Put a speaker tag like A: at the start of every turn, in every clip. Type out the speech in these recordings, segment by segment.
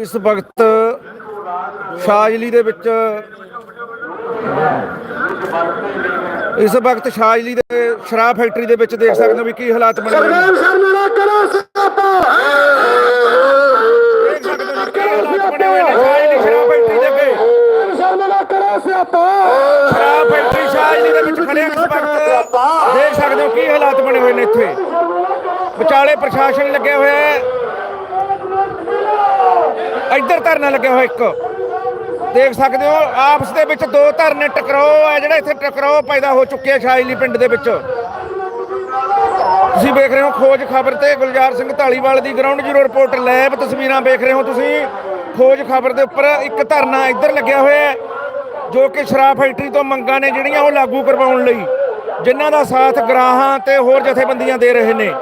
A: ਇਸ ਵਕਤ ਸ਼ਾਜਲੀ ਦੇ ਵਿੱਚ ਇਸ ਵਕਤ ਸ਼ਾਜਲੀ ਦੇ ਸ਼ਰਾਬ ਫੈਕਟਰੀ ਦੇ ਵਿੱਚ ਦੇਖ ਸਕਦੇ ਹੋ ਵੀ ਕੀ ਹਾਲਾਤ ਬਣੇ ਹੋਏ ਨੇ। ਸ਼ਰਾਬ ਫੈਕਟਰੀ ਸ਼ਾਜਲੀ ਦੇ ਵਿੱਚ ਖੜੇ ਇਸ ਵਕਤ। ਦੇਖ ਸਕਦੇ ਹੋ ਕੀ ਹਾਲਾਤ ਬਣੇ ਹੋਏ ਨੇ ਇੱਥੇ। ਵਿਚਾਲੇ ਪ੍ਰਸ਼ਾਸਨ ਲੱਗਿਆ ਹੋਇਆ ਹੈ। ਇੱਧਰ ਧਰਨਾ ਲੱਗਿਆ ਹੋਇਆ ਇੱਕ। ਦੇਖ ਸਕਦੇ ਹੋ, ਆਪਸ ਦੇ ਵਿੱਚ ਦੋ ਧਰਨੇ ਟਕਰਾਓ ਹੈ ਜਿਹੜਾ ਇੱਥੇ ਟਕਰਾਓ ਪੈਦਾ ਹੋ ਚੁੱਕਿਆ ਸ਼ਾਇਲੀ ਪਿੰਡ ਦੇ ਵਿੱਚ। ਤੁਸੀਂ ਵੇਖ ਰਹੇ ਹੋ ਖੋਜ ਖਬਰ ਤੇ ਗੁਲਜ਼ਾਰ ਸਿੰਘ ਢਾਲੀਵਾਲ ਦੀ ਗਰਾਊਂਡ ਜ਼ੀਰੋ ਰਿਪੋਰਟ ਲਾਈਵ ਤਸਵੀਰਾਂ ਵੇਖ ਰਹੇ ਹੋ ਤੁਸੀਂ। ਖੋਜ ਖਬਰ ਦੇ ਉੱਪਰ ਇੱਕ ਧਰਨਾ ਇੱਧਰ ਲੱਗਿਆ ਹੋਇਆ ਹੈ, ਜੋ ਕਿ ਸ਼ਰਾਬ ਫੈਕਟਰੀ ਤੋਂ ਮੰਗਾਂ ਨੇ ਜਿਹੜੀਆਂ ਉਹ ਲਾਗੂ ਕਰਵਾਉਣ ਲਈ, ਜਿਨ੍ਹਾਂ ਦਾ ਸਾਥ ਗਰਾਹਾਂ ਤੇ ਹੋਰ ਜਥੇਬੰਦੀਆਂ ਦੇ ਰਹੇ ਨੇ।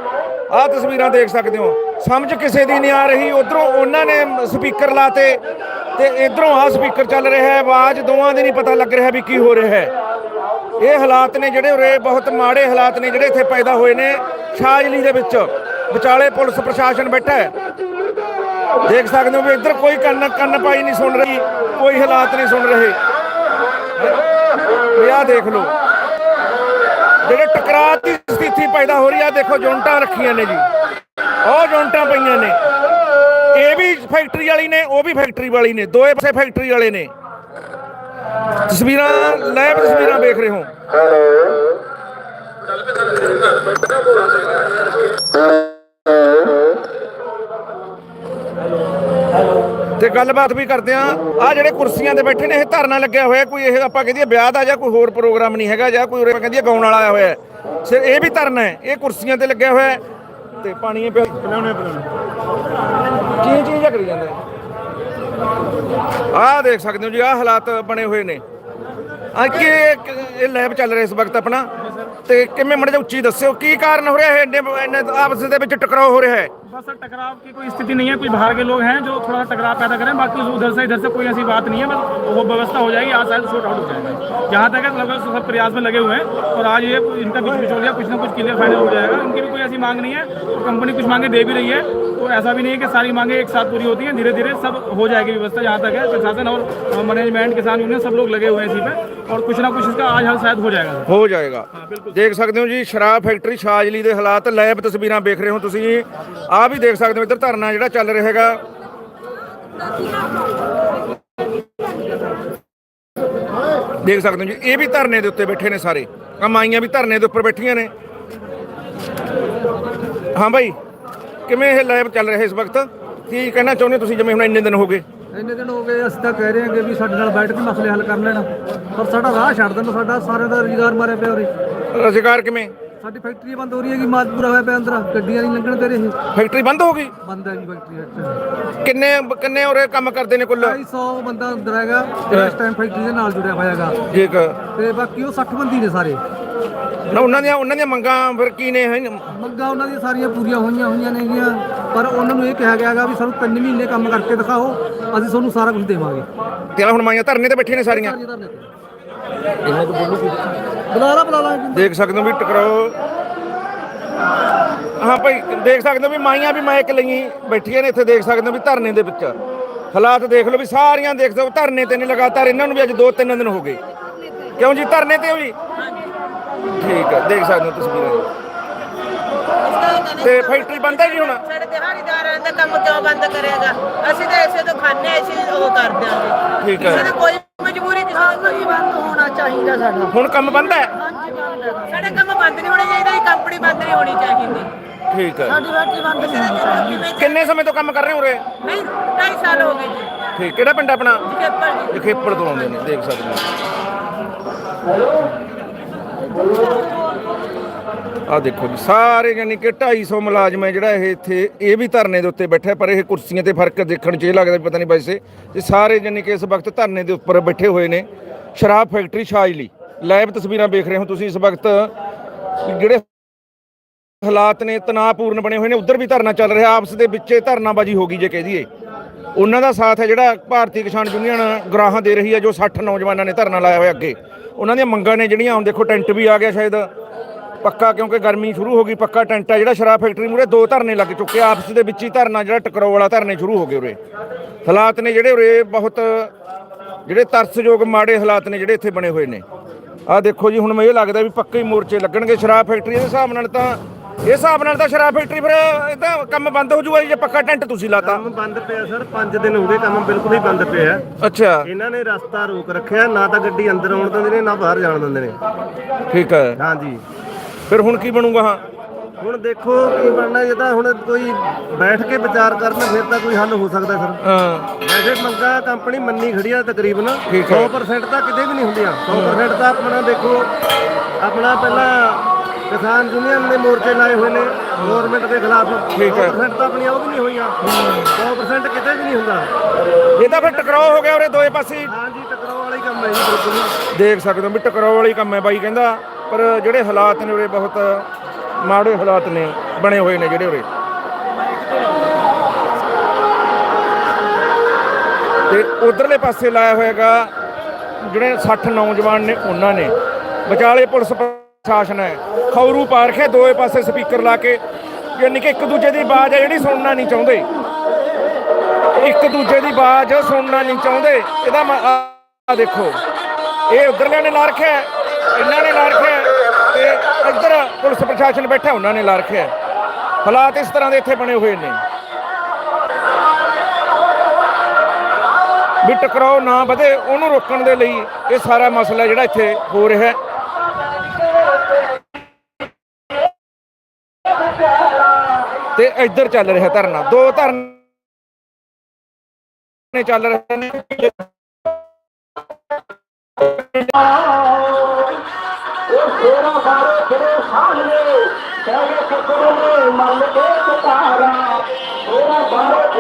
A: ਆਹ ਤਸਵੀਰਾਂ ਦੇਖ ਸਕਦੇ ਹੋ। ਸਮਝ ਕਿਸੇ ਦੀ ਨਹੀਂ ਆ ਰਹੀ। ਉਧਰੋਂ ਉਹਨਾਂ ਨੇ ਸਪੀਕਰ ਲਾਤੇ ਤੇ ਇਧਰੋਂ ਆਹ ਸਪੀਕਰ ਚੱਲ ਰਿਹਾ ਹੈ। ਆਵਾਜ਼ ਦੋਵਾਂ ਦੀ ਨਹੀਂ ਪਤਾ ਲੱਗ ਰਿਹਾ ਵੀ ਕੀ ਹੋ ਰਿਹਾ ਹੈ। ਇਹ ਹਾਲਾਤ ਨੇ ਜਿਹੜੇ ਉਰੇ ਬਹੁਤ ਮਾੜੇ ਹਾਲਾਤ ਨੇ ਜਿਹੜੇ ਇੱਥੇ ਪੈਦਾ ਹੋਏ ਨੇ ਸ਼ਾਜਲੀ ਦੇ ਵਿੱਚ। ਵਿਚਾਲੇ ਪੁਲਿਸ ਪ੍ਰਸ਼ਾਸਨ ਬੈਠਾ ਹੈ। ਦੇਖ ਸਕਦੇ ਹੋ ਵੀ ਇੱਧਰ ਕੋਈ ਕੰਨ ਕੰਨ ਪਾਈ ਨਹੀਂ ਸੁਣ ਰਹੀ, ਕੋਈ ਹਾਲਾਤ ਨਹੀਂ ਸੁਣ ਰਹੇ। ਵੀ ਦੇਖ ਲਓ। ਜਿਹੜੇ ਟਕਰਾਅ ਦੀ ਸਥਿਤੀ ਪੈਦਾ ਹੋ ਰਹੀ ਆ ਦੇਖੋ ਜੁੰਟਾਂ ਰੱਖੀਆਂ ਨੇ ਜੀ। ਉਹ ਜੁੰਟਾਂ ਪਈਆਂ ਨੇ। ਇਹ ਵੀ ਫੈਕਟਰੀ ਵਾਲੀ ਨੇ, ਉਹ ਵੀ ਫੈਕਟਰੀ ਵਾਲੀ ਨੇ। ਦੋਏ ਪਾਸੇ ਫੈਕਟਰੀ ਵਾਲੇ ਨੇ। ਤਸਵੀਰਾਂ, ਲਾਈਵ ਤਸਵੀਰਾਂ ਵੇਖ ਰਹੇ ਹੋ। ਤੇ ਗੱਲਬਾਤ ਵੀ ਕਰਦੇ ਆ ਆ ਜਿਹੜੇ ਕੁਰਸੀਆਂ ਤੇ ਬੈਠੇ ਨੇ, ਇਹ ਧਰਨਾ ਲੱਗਿਆ ਹੋਇਆ। ਕੋਈ ਇਹ ਆਪਾਂ ਕਹਿੰਦੀ ਵਿਆਹ ਦਾ ਜਾਂ ਕੋਈ ਹੋਰ ਪ੍ਰੋਗਰਾਮ ਨਹੀਂ ਹੈਗਾ ਜਾਂ ਕੋਈ ਉਰੇ ਕਹਿੰਦੀ ਗਾਉਣ ਵਾਲਾ ਆਇਆ ਹੋਇਆ। ਸਿਰ ਇਹ ਵੀ ਧਰਨਾ ਹੈ। ਇਹ ਕੁਰਸੀਆਂ ਤੇ ਲੱਗਿਆ ਹੋਇਆ। ਤੇ ਪਾਣੀ ਇਹ ਪਿਆ ਪਿਲਾਉਣੇ ਪਿਲਾਉਣੇ ਚੀਂ ਚੀਂ ਜਿਹਾ ਕਰੀ ਜਾਂਦਾ? ਆਹ ਦੇਖ ਸਕਦੇ ਹੋ ਜੀ ਆਹ ਹਾਲਾਤ ਬਣੇ ਹੋਏ ਨੇ। ਆ ਕਿ ਇਹ ਲੈਬ ਚੱਲ ਰਿਹਾ ਇਸ ਵਕਤ ਆਪਣਾ। ਤੇ ਕਿਵੇਂ ਮੜ ਜਾ ਉੱਚੀ ਦੱਸਿਓ ਕੀ ਕਾਰਨ ਹੋ ਰਿਹਾ ਹੈ? ਇੰਨੇ ਇੰਨੇ ਆਪਸ ਦੇ ਵਿੱਚ ਟਕਰਾਅ ਹੋ ਰਿਹਾ ਹੈ।
B: बस सर टकराव की कोई स्थिति नहीं है कुछ बाहर के लोग हैं जो थोड़ा सा टकराव पैदा करें बाकी उधर से इधर से कोई ऐसी बात नहीं है बस वो व्यवस्था हो जाएगी आज शायद शॉर्ट आउट हो जाएगा जहाँ तक है लगभग सब प्रयास में लगे हुए हैं और आज ये इनका बीच बीच हो गया कुछ ना कुछ क्लियर फाइनल हो जाएगा इनकी भी कोई ऐसी मांग नहीं है तो कंपनी कुछ मांगे दे भी रही है तो ऐसा भी नहीं है कि सारी मांगे एक साथ पूरी होती हैं धीरे धीरे सब हो जाएगी व्यवस्था जहाँ तक है प्रशासन और मैनेजमेंट किसान यूनियन सब लोग लगे हुए हैं इसी पे और कुछ ना कुछ इसका आज हल शायद हो जाएगा सर
A: ਹੋ ਜਾਏਗਾ ਦੇਖ ਸਕਦੇ ਹੋ ਜੀ ਸ਼ਰਾਬ ਫੈਕਟਰੀ ਸ਼ਾਜਲੀ ਦੇ ਹਾਲਾਤ ਲਾਈਵ ਤਸਵੀਰਾਂ ਵੇਖ ਰਹੇ ਹੋ ਤੁਸੀਂ ਆਹ ਵੀ ਦੇਖ ਸਕਦੇ ਹੋ ਇੱਧਰ ਧਰਨਾ ਜਿਹੜਾ ਚੱਲ ਰਿਹਾ ਹੈਗਾ। ਦੇਖ ਸਕਦੇ ਹੋ ਜੀ ਇਹ ਵੀ ਧਰਨੇ ਦੇ ਉੱਤੇ ਬੈਠੇ ਨੇ ਸਾਰੇ। ਕਮਾਈਆਂ ਵੀ ਧਰਨੇ ਦੇ ਉੱਪਰ ਬੈਠੀਆਂ ਨੇ। ਹਾਂ ਭਾਈ ਕਿਵੇਂ ਇਹ ਲਾਈਵ ਚੱਲ ਰਿਹਾ ਇਸ ਵਕਤ? ਕੀ ਕਹਿਣਾ ਚਾਹੁੰਦੇ ਤੁਸੀਂ ਜਿਵੇਂ ਹੁਣ ਇੰਨੇ ਦਿਨ ਹੋ ਗਏ?
C: ਇੰਨੇ ਦਿਨ ਹੋ ਗਏ ਅਸੀਂ ਤਾਂ ਕਹਿ ਰਹੇ ਹਾਂ ਕਿ ਵੀ ਸਾਡੇ ਨਾਲ ਬੈਠ ਕੇ ਮਸਲੇ ਹੱਲ ਕਰ ਲੈਣ। ਪਰ ਸਾਡਾ ਰਾਹ ਛੱਡ ਦੇਣ ਸਾਡਾ ਸਾਰਿਆਂ ਦਾ ਰੁਜ਼ਗਾਰ ਮਾਰਿਆ ਪਿਆ ਉਰੇ।
A: ਰੁਜ਼ਗਾਰ ਕਿਵੇਂ?
C: ਸਾਡੀ ਫੈਕਟਰੀ ਬੰਦ ਹੋ ਰਹੀ ਹੈਗੀ ਮਾਲ ਪੂਰਾ ਹੋਇਆ ਪਿਆ ਅੰਦਰ। ਗੱਡੀਆਂ ਨਹੀਂ ਲੰਘਣ ਦੇ ਰਹੇ
A: ਫੈਕਟਰੀ ਬੰਦ ਹੋ ਗਈ?
C: ਬੰਦ ਹੈ ਜੀ ਫੈਕਟਰੀ
A: ਕਿੰਨੇ ਕਿੰਨੇ ਉਰੇ ਕੰਮ ਕਰਦੇ ਨੇ ਕੁੱਲ?
C: 250 ਬੰਦਾ ਅੰਦਰ ਹੈਗਾ ਜਿਹੜਾ ਇਸ ਟਾਈਮ ਫੈਕਟਰੀ ਦੇ ਨਾਲ ਜੁੜਿਆ ਹੋਇਆ ਹੈਗਾ।
A: ਠੀਕ
C: ਤੇ ਬਾਕੀ ਉਹ 60 ਬੰਦੀ ਨੇ ਸਾਰੇ।
A: ਨਾ ਉਹਨਾਂ ਦੀਆਂ ਉਹਨਾਂ ਦੀਆਂ ਮੰਗਾਂ ਫਿਰ ਕੀ ਨੇ ਹੈ
C: ਮੰਗਾਂ ਉਹਨਾਂ ਦੀਆਂ ਸਾਰੀਆਂ ਪੂਰੀਆਂ ਹੋਈਆਂ ਹੋਈਆਂ ਨੇਗੀਆਂ ਪਰ ਉਹਨਾਂ ਨੂੰ ਇਹ ਕਿਹਾ ਗਿਆ ਹੈਗਾ ਵੀ ਸਾਨੂੰ 3 ਮਹੀਨੇ ਕੰਮ ਕਰਕੇ ਦਿਖਾਓ ਅਸੀਂ ਤੁਹਾਨੂੰ ਸਾਰਾ ਕੁਝ ਦੇਵਾਂਗੇ।
A: ਤੇ ਆਹ ਹੁਣ ਮਾਈਆਂ ਧਰਨੇ ਤੇ ਬੈਠੀਆਂ ਨੇ ਸਾਰੀਆਂ?
C: ਇਹਨਾਂ ਤੋਂ ਬੋਲੂ ਬੁਲਾ ਲਾ ਬੁਲਾ ਲਾ।
A: ਦੇਖ ਸਕਦੇ ਹੋ ਵੀ ਟਕਰਾਓ। ਹਾਂ ਭਾਈ ਦੇਖ ਸਕਦੇ ਹੋ ਵੀ ਮਾਈਆਂ ਵੀ ਮਾਈਕ ਲਈ ਬੈਠੀਆਂ ਨੇ ਇੱਥੇ ਦੇਖ ਸਕਦੇ ਹੋ ਵੀ ਧਰਨੇ ਦੇ ਵਿੱਚ। ਹਾਲਾਤ ਦੇਖ ਲਓ ਵੀ ਸਾਰੀਆਂ ਦੇਖ ਸਕਦੇ ਹੋ ਧਰਨੇ ਤੇ ਨੇ ਲਗਾਤਾਰ ਇਹਨਾਂ ਨੂੰ ਵੀ ਅੱਜ 2-3 ਦਿਨ ਹੋ ਗਏ। ਕਿਉਂ ਜੀ ਧਰਨੇ ਤੇ ਹੋ ਜੀ? ਠੀਕ ਹੈ ਦੇਖ ਸਕਦੇ ਹੋ ਤਸਵੀਰਾਂ ਤੇ ਫੈਕਟਰੀ ਬੰਦ ਹੈ ਜੀ ਹੁਣ?
D: ਸਾਡੇ ਦਿਹਾੜੀਦਾਰਾਂ ਦਾ ਕੰਮ ਕਿਉਂ ਬੰਦ ਕਰੇਗਾ ਅਸੀਂ ਤਾਂ ਇਸੇ ਤੋਂ ਖਾਣੇ ਅਸੀਂ ਉਹ ਕਰ ਦਿਆਂਗੇ
A: ਠੀਕ ਹੈ।
D: ਕੋਈ ਬੰਦ ਹੋਣਾ ਚਾਹੀਦਾ ਸਾਡਾ।
A: ਹੁਣ ਕੰਮ ਬੰਦ ਹੈ?
D: ਸਾਡਾ ਕੰਮ ਬੰਦ ਨਹੀਂ ਹੋਣਾ ਚਾਹੀਦਾ ਇਹ ਕੰਪਨੀ ਬੰਦ ਨਹੀਂ ਹੋਣੀ ਚਾਹੀਦੀ।
A: ਠੀਕ ਹੈ।
D: ਸਾਡੀ ਫੈਕਟਰੀ ਬੰਦ ਨਹੀਂ ਹੋਣੀ ਚਾਹੀਦੀ।
A: ਕਿੰਨੇ ਸਮੇਂ ਤੋਂ ਕੰਮ ਕਰ ਰਹੇ ਹੋ ਉਰੇ?
D: ਨਹੀਂ 2.5 ਸਾਲ ਹੋ ਗਏ ਜੀ।
A: ਠੀਕ ਕਿਹੜਾ ਪਿੰਡ ਆਪਣਾ?
D: ਜੇਪਰ ਜੀ।
A: ਜਖੇਪੜ ਤੋਂ ਆਉਂਦੇ ਨੇ ਦੇਖ ਸਕਦੇ ਹੋ। ਆ ਦੇਖੋ ਜੀ, ਸਾਰੇ ਯਾਨੀ ਕਿ 250 ਮੁਲਾਜ਼ਮ ਹੈ ਜਿਹੜਾ ਇਹ ਇੱਥੇ, ਇਹ ਵੀ ਧਰਨੇ ਦੇ ਉੱਤੇ ਬੈਠਾ ਪਰ ਇਹ ਕੁਰਸੀਆਂ ਤੇ ਫ਼ਰਕ ਦੇਖਣ 'ਚ ਇਹ ਲੱਗਦਾ ਪਤਾ ਨਹੀਂ ਵੈਸੇ ਤੇ ਸਾਰੇ ਯਾਨੀ ਕਿ ਇਸ ਵਕਤ ਧਰਨੇ ਦੇ ਉੱਪਰ ਬੈਠੇ ਹੋਏ ਨੇ। ਸ਼ਰਾਬ ਫੈਕਟਰੀ ਸ਼ਾਜਲੀ, ਲਾਈਵ ਤਸਵੀਰਾਂ ਵੇਖ ਰਹੇ ਹੋ ਤੁਸੀਂ ਇਸ ਵਕਤ। ਜਿਹੜੇ ਹਾਲਾਤ ਨੇ, ਤਣਾਅਪੂਰਨ ਬਣੇ ਹੋਏ ਨੇ, ਉਧਰ ਵੀ ਧਰਨਾ ਚੱਲ ਰਿਹਾ, ਆਪਸ ਦੇ ਵਿੱਚ ਧਰਨਾਬਾਜੀ ਹੋ ਗਈ ਜੇ ਕਹਿ ਦਈਏ। ਉਹਨਾਂ ਦਾ ਸਾਥ ਹੈ ਜਿਹੜਾ ਭਾਰਤੀ ਕਿਸਾਨ ਯੂਨੀਅਨ ਗਰਾਹਾਂ ਦੇ ਰਹੀ ਹੈ, ਜੋ 60 ਨੌਜਵਾਨਾਂ ਨੇ ਧਰਨਾ ਲਾਇਆ ਹੋਇਆ ਅੱਗੇ। ਉਹਨਾਂ ਦੀਆਂ ਮੰਗਾਂ ਨੇ ਜਿਹੜੀਆਂ, ਹੁਣ ਦੇਖੋ ਟੈਂਟ ਵੀ ਆ ਗਿਆ ਸ਼ਾਇਦ। ਪੱਕਾ ਕਿਉਂਕਿ ਗਰਮੀ ਸ਼ੁਰੂ ਹੋ ਗਈ ਪੱਕਾ ਟੈਂਟ ਆ ਜਿਹੜਾ ਸ਼ਰਾਬ ਫੈਕਟਰੀ ਮੂਰੇ ਦੋ ਧਰਨੇ ਲੱਗ ਚੁੱਕੇ ਆ। ਆਪਸ ਦੇ ਵਿੱਚ ਹੀ ਧਰਨਾ ਜਿਹੜਾ ਟਕਰਾਓ ਵਾਲਾ ਧਰਨੇ ਸ਼ੁਰੂ ਹੋ ਗਏ ਉਰੇ। ਹਾਲਾਤ ਨੇ ਜਿਹੜੇ ਉਰੇ ਬਹੁਤ ਜਿਹੜੇ ਤਰਸਯੋਗ ਮਾੜੇ ਹਾਲਾਤ ਨੇ ਜਿਹੜੇ ਇੱਥੇ ਬਣੇ ਹੋਏ ਨੇ। ਆਹ ਦੇਖੋ ਜੀ ਹੁਣ ਮੈਨੂੰ ਇਹ ਲੱਗਦਾ ਵੀ ਪੱਕੇ ਹੀ ਮੋਰਚੇ ਲੱਗਣਗੇ ਸ਼ਰਾਬ ਫੈਕਟਰੀ ਦੇ ਹਿਸਾਬ ਨਾਲ ਤਾਂ ਇਹ ਹਿਸਾਬ ਨਾਲ ਤਾਂ ਸ਼ਰਾਬ ਫੈਕਟਰੀ ਫਿਰ ਇਹਦਾ ਕੰਮ ਬੰਦ ਹੋ ਜੂਗਾ ਜੀ ਜੇ ਪੱਕਾ ਟੈਂਟ ਤੁਸੀਂ ਲਾਤਾ।
E: ਕੰਮ ਬੰਦ ਪਿਆ ਸਰ 5 ਦਿਨ ਹੋ ਗਏ ਕੰਮ ਬਿਲਕੁਲ ਹੀ ਬੰਦ ਪਿਆ।
A: ਅੱਛਾ।
E: ਇਹਨਾਂ ਨੇ ਰਸਤਾ ਰੋਕ ਰੱਖਿਆ ਨਾ ਤਾਂ ਗੱਡੀ ਅੰਦਰ ਆਉਣ ਦਿੰਦੇ ਨੇ ਨਾ ਬਾਹਰ ਜਾਣ ਦਿੰਦੇ ਨੇ।
A: ਠੀਕ ਹੈ।
E: ਹਾਂਜੀ।
A: ਫਿਰ ਹੁਣ ਕੀ ਬਣੂਗਾ ਹਾਂ
E: ਹੁਣ ਦੇਖੋ ਕੀ ਬਣਨਾ ਜੇ ਤਾਂ ਹੁਣ ਕੋਈ ਬੈਠ ਕੇ ਵਿਚਾਰ ਕਰਨ ਫਿਰ ਤਾਂ ਕੋਈ ਹੱਲ ਹੋ ਸਕਦਾ ਸਰ
A: ਹਾਂ
E: ਵੈਸੇ ਮੰਗਾ ਕੰਪਨੀ ਮੰਨੀ ਖੜੀ ਆ ਤਕਰੀਬਨ
A: ਠੀਕ ਹੈ।
E: 100% ਤਾਂ ਕਿਤੇ ਵੀ ਨਹੀਂ ਹੁੰਦੀਆਂ 100% ਤਾਂ ਆਪਣਾ ਦੇਖੋ ਆਪਣਾ ਪਹਿਲਾਂ ਕਿਸਾਨ ਯੂਨੀਅਨ ਨੇ ਮੋਰਚੇ ਲਾਏ ਹੋਏ ਨੇ ਗਵਰਨਮੈਂਟ ਦੇ ਖਿਲਾਫ
A: ਠੀਕ ਹੈ।
E: 100% ਤਾਂ ਆਪਣੀਆਂ ਉਹ ਵੀ ਨਹੀਂ ਹੋਈਆਂ 100% ਕਿਤੇ ਵੀ ਨਹੀਂ ਹੁੰਦਾ
A: ਇਹ ਤਾਂ ਫਿਰ ਟਕਰਾਓ ਹੋ ਗਿਆ ਉਰੇ ਦੋਏ ਪਾਸੇ ਹੀ।
E: ਹਾਂਜੀ ਟਕਰਾਓ ਵਾਲਾ ਹੀ ਕੰਮ ਹੈ ਜੀ ਬਿਲਕੁਲ ਹੀ।
A: ਦੇਖ ਸਕਦੇ ਹੋ ਵੀ ਟਕਰਾਓ ਵਾਲੀ ਕੰਮ ਹੈ ਬਾਈ ਕਹਿੰਦਾ ਪਰ ਜਿਹੜੇ ਹਾਲਾਤ ਨੇ ਉਰੇ ਬਹੁਤ ਮਾੜੇ ਹਾਲਾਤ ਨੇ, ਬਣੇ ਹੋਏ ਨੇ ਜਿਹੜੇ ਉਰੇ। ਤੇ ਉਧਰਲੇ ਪਾਸੇ ਲਾਇਆ ਹੋਇਆਗਾ ਜਿਹੜੇ 60 ਨੌਜਵਾਨ ਨੇ, ਉਹਨਾਂ ਨੇ। ਵਿਚਾਲੇ ਪੁਲਿਸ ਪ੍ਰਸ਼ਾਸਨ ਹੈ। ਖੌਰੂ ਪਾਰਖ ਹੈ, ਦੋਵੇਂ ਪਾਸੇ ਸਪੀਕਰ ਲਾ ਕੇ। ਯਾਨੀ ਕਿ ਇੱਕ ਦੂਜੇ ਦੀ ਆਵਾਜ਼ ਹੈ, ਜਿਹੜੀ ਸੁਣਨਾ ਨਹੀਂ ਚਾਹੁੰਦੇ। ਇੱਕ ਦੂਜੇ ਦੀ ਆਵਾਜ਼ ਸੁਣਨਾ ਨਹੀਂ ਚਾਹੁੰਦੇ। ਇਹਦਾ ਮ- ਦੇਖੋ। ਇਹ ਉਧਰਲਿਆਂ ਨੇ ਲਾ ਰੱਖਿਆ ਇਹਨਾਂ ਨੇ ਲਾ ਰੱਖਿਆ ਤੇ ਇੱਧਰ ਪੁਲਿਸ ਪ੍ਰਸ਼ਾਸਨ ਬੈਠਾ, ਉਹਨਾਂ ਨੇ ਲਾ ਰੱਖਿਆ ਹਾਲਾਤ ਇਸ ਤਰ੍ਹਾਂ ਦੇ ਇੱਥੇ ਬਣੇ ਹੋਏ ਨੇ। ਵੀ ਟਕਰਾਓ, ਨਾ ਵਧੇ, ਉਹਨੂੰ ਰੋਕਣ ਦੇ ਲਈ ਇਹ ਸਾਰਾ ਮਸਲਾ ਜਿਹੜਾ ਇੱਥੇ ਹੋ ਰਿਹਾ ਹੈ। ਤੇ ਇੱਧਰ ਚੱਲ ਰਿਹਾ ਧਰਨਾ। ਦੋ ਧਰਨੇ ਚੱਲ ਰਹੇ ਨੇ।
F: ਤੇਰਾ ਬਾਰੇ ਤੇਰੇ ਸਾਹਮਣੇ। ਕਹਿ ਕੇ ਕੁਕੜੇ ਮੰਨ ਕੇ ਕਤਾਰਾ ਤੇਰਾ ਬਾਰੇ